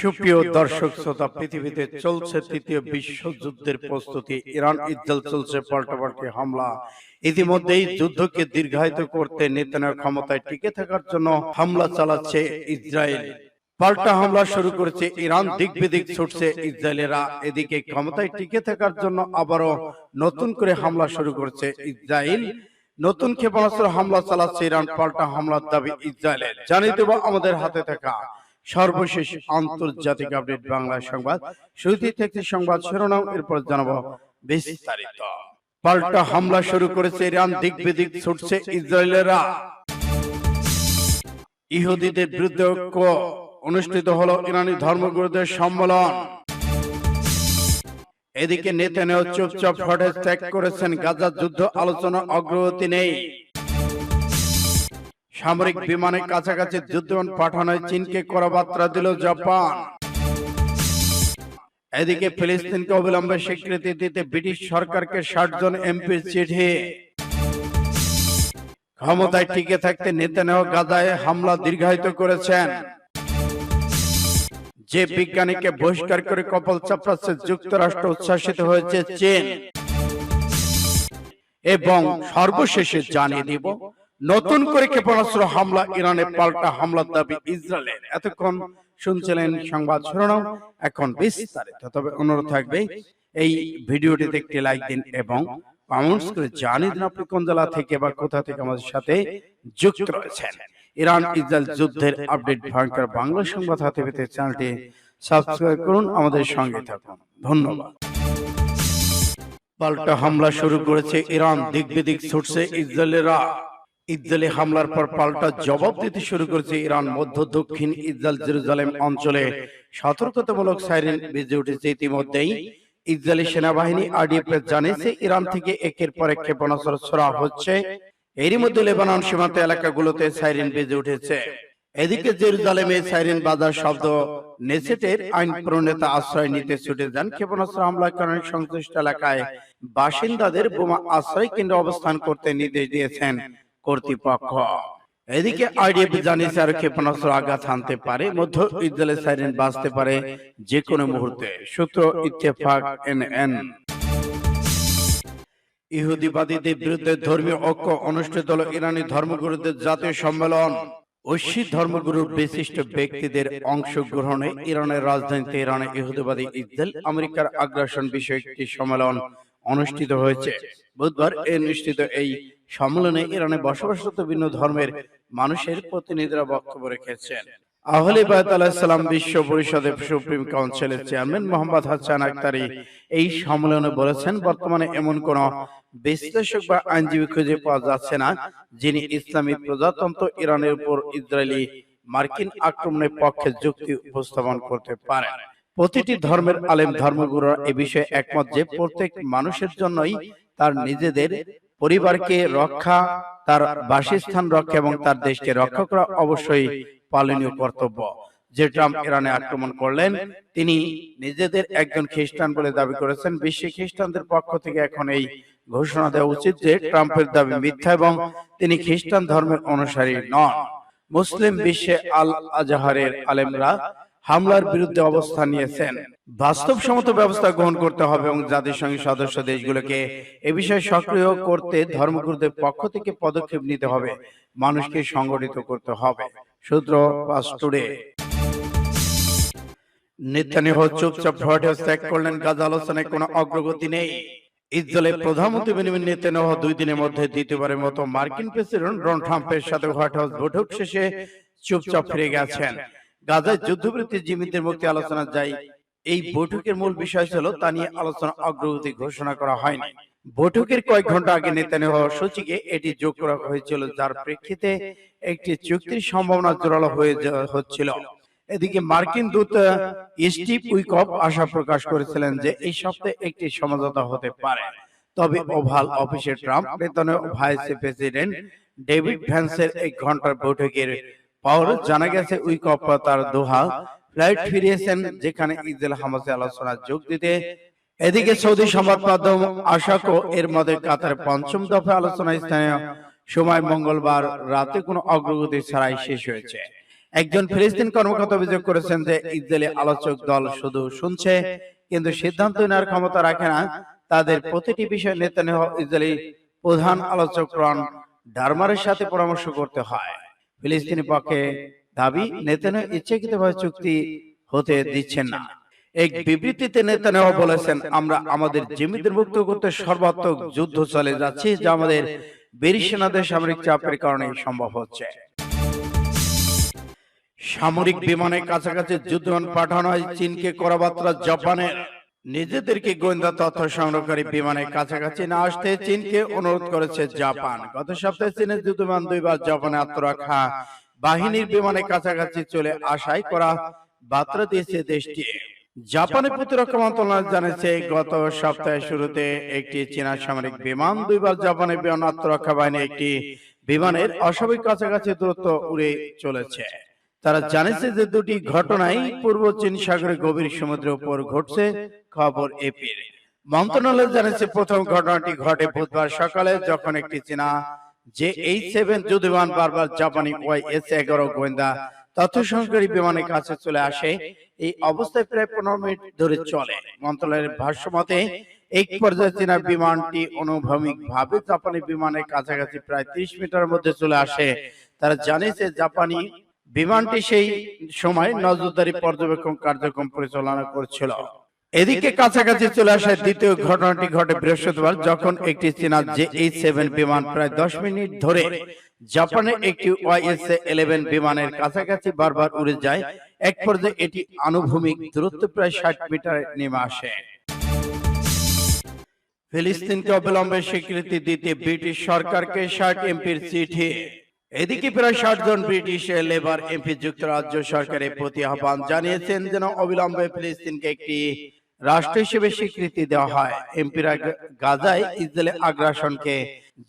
সুপ্রিয় দর্শক শ্রোতা পৃথিবীতে চলছে তৃতীয় বিশ্বযুদ্ধের প্রস্তুতি ইরান ইসরায়েল চলছে পাল্টাপাল্টি হামলা। ইতিমধ্যেই যুদ্ধকে দীর্ঘায়িত করতে নেতানের ক্ষমতায় টিকে থাকার জন্য হামলা চালাচ্ছে ইসরায়েল। পাল্টা হামলা শুরু করেছে ইরান দিক বিদিক ছুটছে ইসরায়েলেরা। এদিকে ক্ষমতায় টিকে থাকার জন্য আবারও নতুন করে হামলা শুরু করেছে ইসরায়েল। নতুন ক্ষেপণাস্ত্র হামলা চালাচ্ছে ইরান পাল্টা হামলার দাবি ইসরায়েলের জানিয়ে দেব আমাদের হাতে থাকা সর্বশেষ আন্তর্জাতিক আপডেট বাংলা সংবাদ। শুরুতেই থেকে সংবাদ শিরোনাম এরপর জানাব বিস্তারিত। পাল্টা হামলা শুরু করেছে ইরান দিক বিদিক ছুটছে ইসরায়েলেরা। ইহুদিদের বিরুদ্ধে ঐক্য অনুষ্ঠিত হলো ইরানি ধর্মগুরুদের সম্মেলন। এদিকে নেতানেও চুপচাপ ফটেজ ত্যাগ করেছেন গাজা যুদ্ধ আলোচনা অগ্রগতি নেই। সামরিক বিমানের কাছাকাছি যুদ্ধবিমান পাঠানোয় চীনকে করা বার্তা দিল জাপান। এদিকে ফিলিস্তিনকে অবিলম্বে স্বীকৃতি দিতে ব্রিটিশ সরকারকে ষাট জন এমপির চিঠি। ক্ষমতায় টিকে থাকতে নেতানেও গাজায় হামলা দীর্ঘায়িত করেছেন। যে বিজ্ঞানীকে বহিষ্কার করে কপাল চাপড়াচ্ছে যুক্তরাষ্ট্র উচ্ছ্বাসিত হয়েছে চীন। এবং সর্বশেষে জানিয়ে দিব নতুন করে ক্ষেপণাস্ত্র হামলা ইরানে পাল্টা হামলার দাবি ইসরায়েলের। এতক্ষণ শুনছিলেন সংবাদ শিরোনাম এখন বিস্তারিত। তবে অনুরোধ থাকবে এই ভিডিওটিতে একটি লাইক দিন এবং কমেন্টস করে জানিয়ে দিন আপনি কোন জেলা থেকে বা কোথা থেকে আমাদের সাথে যুক্ত রয়েছেন। ইরান ইসরায়েল যুদ্ধের আপডেট ভয়ঙ্কর বাংলা সংবাদ হাতে পেতে চ্যানেলটি সাবস্ক্রাইব করুন আমাদের সঙ্গে থাকুন। ধন্যবাদ। পাল্টা হামলা শুরু করেছে ইরান দিক বিদিক ছুটছে ইসরায়েলেরা ইসরায়েলি হামলার পর পাল্টা জবাব দিতে শুরু করেছে ইরান, মধ্য, দক্ষিণ ইসরায়েল জেরুজালেম অঞ্চলে। সতর্কতামূলক সাইরেন বেজে উঠেছে ইতিমধ্যেই। ইসরায়েলি সেনাবাহিনী আরডিএফ জানিয়েছে, ইরান থেকে একের পর এক ক্ষেপণাস্ত্র ছোড়া হচ্ছে। এরই মধ্যে লেবানন সীমান্ত এলাকাগুলোতে সাইরেন বেজে উঠেছে। এদিকে জেরুজালেমে সাইরেন বাজার শব্দ নেসেটের আইন প্রণেতা আশ্রয় নিতে ছুটে যান। ক্ষেপণাস্ত্র হামলার কারণে সংশ্লিষ্ট এলাকায় বাসিন্দাদের বোমা আশ্রয় কেন্দ্রে অবস্থান করতে নির্দেশ দিয়েছেন। কর্তৃপক্ষ। এদিকে আইডিএফ জানিয়েছে আর ক্ষেপণাস্ত্র আঘাত হানতে পারে মধ্য ইসরায়েলের সাইরেন বাজতে পারে যে কোনো মুহূর্তে। সূত্র ইত্তেফাক এনএন। ইহুদিবাদীদের বিরুদ্ধে ধর্মীয় ঐক্য অনুষ্ঠিত হল ইরানি ধর্মগুরুদের জাতীয় সম্মেলন। ঐশী ধর্মগুরুর বিশিষ্ট ব্যক্তিদের অংশগ্রহণে ইরানের রাজধানীতে ইরানে ইহুদিবাদী ইসরায়েল আমেরিকার আগ্রাসন বিষয়ক একটি সম্মেলন অনুষ্ঠিত হয়েছে। বুধবার অনুষ্ঠিত এই সম্মেলনে ইরানে বসবাসরত ভিন্ন ধর্মের মানুষের প্রতিনিধিরা বক্তব্য রেখেছেন। আহলে বায়ত আলাহিসাল্লাম বিশ্ব পরিষদের সুপ্রিম কাউন্সিলের চেয়ারম্যান মোহাম্মদ হাসান আক্তারি এই সম্মেলনে বলেছেন বর্তমানে এমন কোন বিশ্লেষক বা আইনজীবী খুঁজে পাওয়া যাচ্ছে না যিনি ইসলামী প্রজাতন্ত্র ইরানের উপর ইসরায়েলি মার্কিন আক্রমণের পক্ষে যুক্তি উপস্থাপন করতে পারেন। প্রতিটি ধর্মের আলেম ধর্মগুরুরা এ বিষয়ে একমত যে প্রত্যেক মানুষের জন্যই তার নিজেদের পরিবারকে রক্ষা তার বাসস্থান রক্ষা এবং তার দেশকে রক্ষা করা অবশ্যই পালনীয় কর্তব্য। যে ট্রাম্প ইরানে আক্রমণ করলেন তিনি নিজেদের একজন খ্রিস্টান বলে দাবি করেছেন। বিশ্বে খ্রিস্টানদের পক্ষ থেকে এখন এই ঘোষণা দেওয়া উচিত যে ট্রাম্পের দাবি মিথ্যা এবং তিনি খ্রিস্টান ধর্মের অনুসারী নন। মুসলিম বিশ্বে আল আজহারের আলেমরা হামলার বিরুদ্ধে অবস্থান নিয়েছেন। বাস্তবসম্মত ব্যবস্থা গ্রহণ করতে হবে এবং জাতিসংঘের সদস্য দেশগুলোকে এ বিষয়ে সক্রিয় করতে ধর্মগুরুদের পক্ষ থেকে পদক্ষেপ নিতে হবে, মানুষকে সংগঠিত করতে হবে। সূত্র পাস টুডে। নেতানিয়াহু চুপচাপ হোয়াইট হাউস ত্যাগ করলেন, গাজা আলোচনায় কোনো অগ্রগতি নেই। ইসরায়েলের প্রধানমন্ত্রী বেনিয়ামিন নেতানিয়াহু দুই দিনের মধ্যে দ্বিতীয়বারের মতো মার্কিন প্রেসিডেন্ট ডোনাল্ড ট্রাম্পের সাথে হোয়াইট হাউস বৈঠক শেষে চুপচাপ ফিরে গেছেন। গাজায় যুদ্ধবৃত্তি জিম্মিদের মুক্তি আলোচনা যায় এই বৈঠকের মূল বিষয় ছিল তা নিয়ে আলোচনা অগ্রগতি ঘোষণা করা হয়নি। বৈঠকের কয়েক ঘণ্টা আগে নেতানিয়াহু সূচিকে এটি যোগ করা হয়েছিল, যার প্রেক্ষিতে একটি চুক্তির সম্ভাবনা জোরালো হয়ে হচ্ছিল। এদিকে মার্কিন দূত স্টিভ উইকপ আশা প্রকাশ করেছিলেন যে এই সপ্তাহে একটি সমঝোতা হতে পারে। তবে ওভাল অফিসে Trump, Netanyahu vice president David ভ্যান্সের এক ঘণ্টার বৈঠকের পর জানা গেছে উইকপ তার দোহা ফ্লাইট ফিরিয়েছেন যেখানে ইসরায়েল হামাসে আলোচনা যোগ দিতে এদিকে সৌদি সংবাদ মাধ্যম আশাকো এর মধ্যে কাতার পঞ্চম দফা আলোচনা স্থানীয় সময় মঙ্গলবার রাতে কোনো অগ্রগতি ছাড়াই শেষ হয়েছে। একজন ফিলিস্তিন কর্মকর্তা অভিযোগ করেছেন যে ইসরায়েলি আলোচক দল শুধু শুনছে কিন্তু সিদ্ধান্ত নেওয়ার ক্ষমতা রাখে না। তাদের প্রতিটি বিষয় নেতানিয়াহু ইসরায়েলি প্রধান আলোচক রন ডারমারের সাথে পরামর্শ করতে হয় ফিলিস্তিনি পক্ষে দাবি নেতানিয়াহু ইচ্ছাকৃতভাবে চুক্তি হতে দিচ্ছেন না। এক বিবৃতিতে নেতানিয়াহু বলেছেন আমরা আমাদের জমিদের মুক্ত করতে সর্বাত্মক যুদ্ধ চলে যাচ্ছি যা আমাদের বীর সেনাদের সামরিক চাপের কারণে সম্ভব হচ্ছে। সামরিক বিমানের কাছাকাছি যুদ্ধ পাঠানো হয় চীনকে করাবার্তা জাপানের। নিজেদেরকে গোয়েন্দা তথ্য সংগ্রহকারী বিমানের কাছাকাছি না আসতে চীনকে অনুরোধ করেছে জাপান। গত সপ্তাহে চীনের যুদ্ধবিমান দুইবার জাপানে আত্মরক্ষা বাহিনীর বিমানের কাছাকাছি চলে আসায় করা বার্তা দিয়েছে দেশটি। জাপানের প্রতিরক্ষা মন্ত্রণালয় জানিয়েছে, গত সপ্তাহের শুরুতে একটি চীনা সামরিক বিমান দুইবার জাপানের বিমান আত্মরক্ষা বাহিনী একটি বিমানের অস্বাভাবিক কাছাকাছি দূরত্ব উড়ে চলেছে। তারা জানিয়েছে যে দুটি ঘটনাই পূর্ব চীন সাগরের গভীর সমুদ্রের উপর ঘটছে খবর এপির মন্ত্রণালয় জানিয়েছে প্রথম ঘটনাটি ঘটে বুধবার সকালে যখন একটি চীনা যে এইচ সেভেন যুদ্ধবিমান বারবার জাপানি ওয়াই এস এগারো গোয়েন্দা তথ্য সংস্কারী বিমানের কাছে চলে আসে। এই অবস্থায় প্রায় পনেরো মিনিট ধরে চলে। মন্ত্রণালয়ের ভাষ্য মতে এক পর্যায়ে চীনা বিমানটি অনুভূমিক ভাবে জাপানি বিমানের কাছাকাছি প্রায় ত্রিশ মিটারের মধ্যে চলে আসে। তারা জানিয়েছে জাপানি বিমানটি সেই সময় নজরদারি পর্যবেক্ষণ কার্যক্রম পরিচালনা করছিল। এদিকে কাছাকাছি চলে আসায় দ্বিতীয় ঘটনাটি ঘটে বৃহস্পতিবার যখন একটি চীনা জে এইচ সেভেন বিমান প্রায় দশ মিনিট ধরে জাপানের একটি ওয়াইএস ইলেভেন বিমানের কাছাকাছি বারবার উড়ে যায়। এক পর্যায়ে এটি আনুভূমিক দূরত্ব প্রায় ষাট মিটার নেমে আসে। ফিলিস্তিনকে অবিলম্বে স্বীকৃতি দিতে ব্রিটিশ সরকারকে ষাট এমপির চিঠি। এদিকে প্রায় ষাট জন ব্রিটিশ লেবার এমপি যুক্তরাজ্য সরকারের প্রতি আহ্বান জানিয়েছেন যেন অবিলম্বে ফিলিস্তিনকে একটি রাষ্ট্র হিসেবে স্বীকৃতি দেওয়া হয়। এমপিরা গাজায় ইসরায়েলের আগ্রাসনকে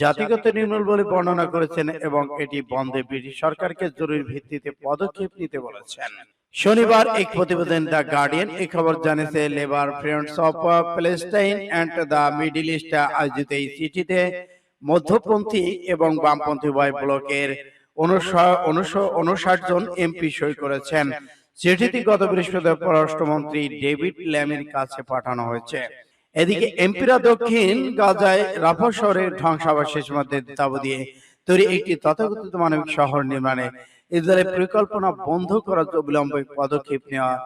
জাতিগত নির্মূল বলে বর্ণনা করেছেন এবং এটি বন্ধে ব্রিটিশ সরকারকে জরুরি ভিত্তিতে পদক্ষেপ নিতে বলেছেন। শনিবার এক প্রতিবেদন দ্য গার্ডিয়ান এই খবর জানিয়েছে Labour Friends of Palestine and the Middle East আয়োজিত এই চিঠিতে মধ্যপন্থী এবং বামপন্থী উভয় ব্লকের উনষাট জন এমপি সই করেছেন চিঠিটি গত বৃহস্পতিবার পররাষ্ট্রমন্ত্রী ডেভিড ল্যামের কাছে পাঠানো হয়েছে। এদিকে এমপিরা দক্ষিণ গাজায় রাফা শহরের ধ্বংসাবশেষ মধ্যে তাবু দিয়ে তৈরি একটি তথাকথিত মানবিক শহর নির্মাণে ইসরায়েলের পরিকল্পনা বন্ধ করার অবিলম্বে পদক্ষেপ নেওয়ার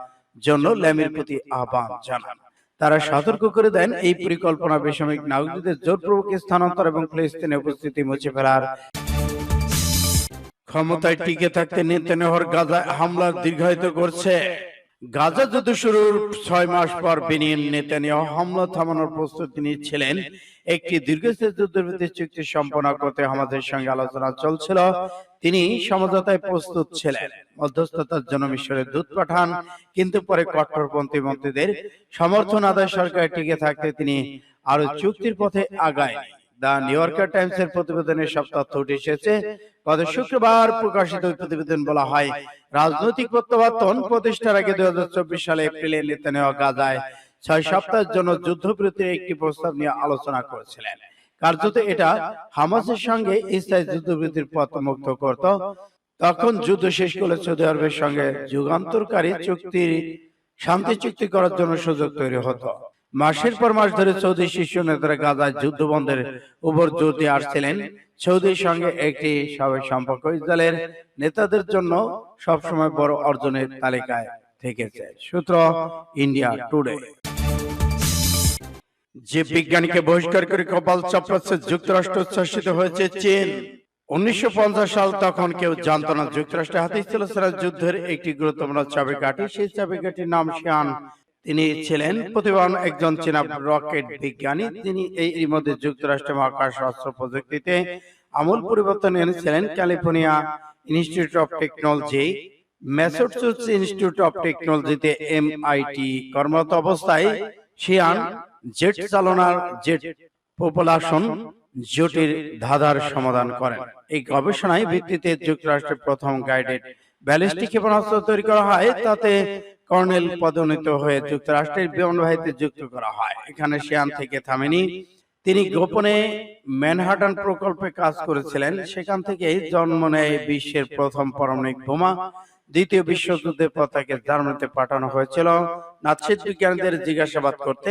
জন্য ল্যামের প্রতি আহ্বান জানান। তারা সতর্ক করে দেন এই পরিকল্পনা বেসামরিক নাগরিকদের জোরপূর্বক স্থানান্তর এবং ফিলিস্তিনে উপস্থিতি মুছে ফেলার ক্ষমতায় টিকে থাকতে নেতানিয়াহুর গাজায় হামলা দীর্ঘায়িত করছে। গাজা যুদ্ধ শুরুর ছয় মাস পর বেনিয়ান নেতানিয়াহু হামলা থামানোর প্রস্তুতি নিচ্ছিলেন একটি দীর্ঘস্থায়ী যুদ্ধবিরতি চুক্তি সম্পন্ন করতে হামাসের সঙ্গে আলোচনা চলছিল। তিনি সমঝোতায় প্রস্তুত ছিলেন। মধ্যস্থতার জন্য মিশরের দূত পাঠান। কিন্তু পরে কট্টরপন্থী মন্ত্রীদের সমর্থন আদায় সরকার টিকে থাকতে তিনি আরও চুক্তির পথে আগায়। দা নিউ ইয়র্কার টাইমস এর প্রতিবেদনে সব তথ্য উঠে এসেছে গত শুক্রবার প্রকাশিত ওই প্রতিবেদন বলা হয় রাজনৈতিক প্রত্যাবর্তন প্রতিষ্ঠার আগে দুই সালে এপ্রিলে নেওয়া গাজায় ছয় সপ্তাহের জন্য যুদ্ধবিরতির একটি প্রস্তাব নিয়ে আলোচনা করেছিলেন। কার্যত এটা হামাসের সঙ্গে স্থায়ী যুদ্ধবিরতির পথ মুক্ত করত। তখন যুদ্ধ শেষ করলে সৌদি আরবের সঙ্গে যুগান্তরকারী চুক্তি শান্তি চুক্তি করার জন্য সুযোগ তৈরি হতো। মাসের পর মাস ধরে সৌদি শীর্ষ নেতারা গাজায় যুদ্ধ বন্ধের উপর জোর দিয়ে আসছিলেন। সৌদির সঙ্গে একটি স্বাভাবিক সম্পর্ক ইসরায়েলের নেতাদের জন্য সবসময় বড় অর্জনের তালিকায় থেকেছে। সূত্র ইন্ডিয়া টুডে। যে বিজ্ঞানীকে বহিষ্কার করে কপাল চাপড়াচ্ছে যুক্তরাষ্ট্র উচ্ছ্বাসিত হয়েছে চীন। উনিশশো পঞ্চাশ সাল তখন কেউ জানতো না যুক্তরাষ্ট্রের হাতে ছিল সারা যুদ্ধের একটি গুরুত্বপূর্ণ চাবিকাঠি সেই চাবিকাঠির নাম শিয়ান। তিনি ছিলেন প্রতিভাবান একজন চীনা রকেট বিজ্ঞানী। তিনি এই মধ্যে যুক্তরাষ্ট্রের মহাকাশ অস্ত্র প্রযুক্তিতে আমূল পরিবর্তন এনেছিলেন California Institute of Technology Massachusetts Institute of টেকনোলজিতে এমআইটি কর্মরত অবস্থায় শিয়ান জেট চালনার জেট পপুলেশন জোটের ধাঁধার সমাধান করেন। এই গবেষণায় ভিত্তিতে যুক্তরাষ্ট্রের প্রথম গাইডেড ব্যালিস্টিক ক্ষেপণাস্ত্র তৈরি করা হয়। তাতে কর্নেল পদোন্নীত হয়ে যুক্তরাষ্ট্রের বিমানবাহিতে যুক্ত করা হয়। এখানে শিয়ান থেকে থামেনি। তিনি গোপনে ম্যানহাটন প্রকল্পে কাজ করেছিলেন। সেখান থেকে জন্ম নেয় বিশ্বের প্রথম পারমাণবিক বোমা। দ্বিতীয় বিশ্বযুদ্ধের পর তাকে জার্মানিতে পাঠানো হয়েছিল। নাৎসিদ বিজ্ঞানীদের জিজ্ঞাসাবাদ করতে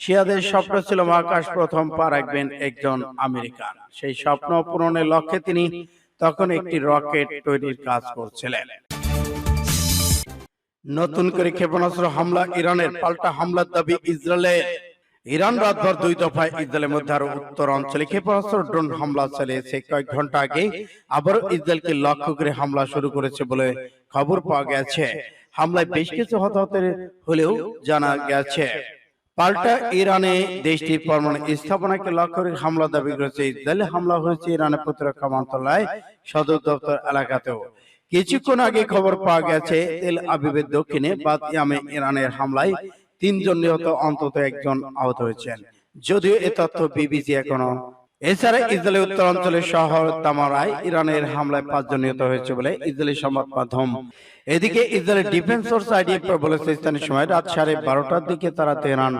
শিয়াদের স্বপ্ন ছিল মহাকাশ প্রথম পা রাখবেন একজন আমেরিকান। সেই স্বপ্ন পূরণের লক্ষ্যে তিনি তখন একটি রকেট তৈরির কাজ করছিলেন। নতুন করে ক্ষেপণাস্ত্র হামলা ইরানের পাল্টা হামলার দাবি ইসরায়েলের ইরান রাতভর দুই দফায় ইসরায়েলের মধ্যে আরও উত্তর অঞ্চলে ক্ষেপণাস্ত্র ড্রোন হামলা চালিয়েছে কয়েক ঘণ্টা আগে আবারও ইসরায়েলকে লক্ষ্য করে হামলা শুরু করেছে বলে খবর পাওয়া গেছে। হামলায় বেশ কিছু হতাহতের হলেও জানা গেছে পাল্টা ইরানে দেশটি পরমাণু স্থাপনাকে লক্ষ্য করে হামলা দাবি করেছে ইসরায়েলে। হামলা হয়েছে ইরানের প্রতিরক্ষা মন্ত্রণালয় সদর দপ্তর এলাকাতেও। কিছুক্ষণ আগে খবর পাওয়া গেছে তেল আবিবের দক্ষিণে বাতিয়ামে ইরানের হামলায় তিনজন নিহত অন্তত একজন আহত হয়েছেন। যদিও এ তথ্য বিবিসি এখনও এছাড়া ইসরায়েলের উত্তরাঞ্চলের শহর তামারায় ইরানের হামলায় পাঁচজন নিহত হয়েছে বলে ইসরায়েলি সংবাদ মাধ্যম এদিকে ইসরায়েলের ডিফেন্স সোর্স আইডিএফ বলেছে স্থানীয় সময় রাত সাড়ে বারোটার দিকে তারা তেহরান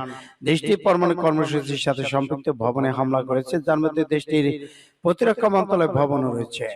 দেশটির পরমাণু কর্মসূচির সাথে সম্পৃক্ত ভবনে হামলা করেছে যার মধ্যে দেশটির প্রতিরক্ষা মন্ত্রণালয় ভবনও রয়েছে।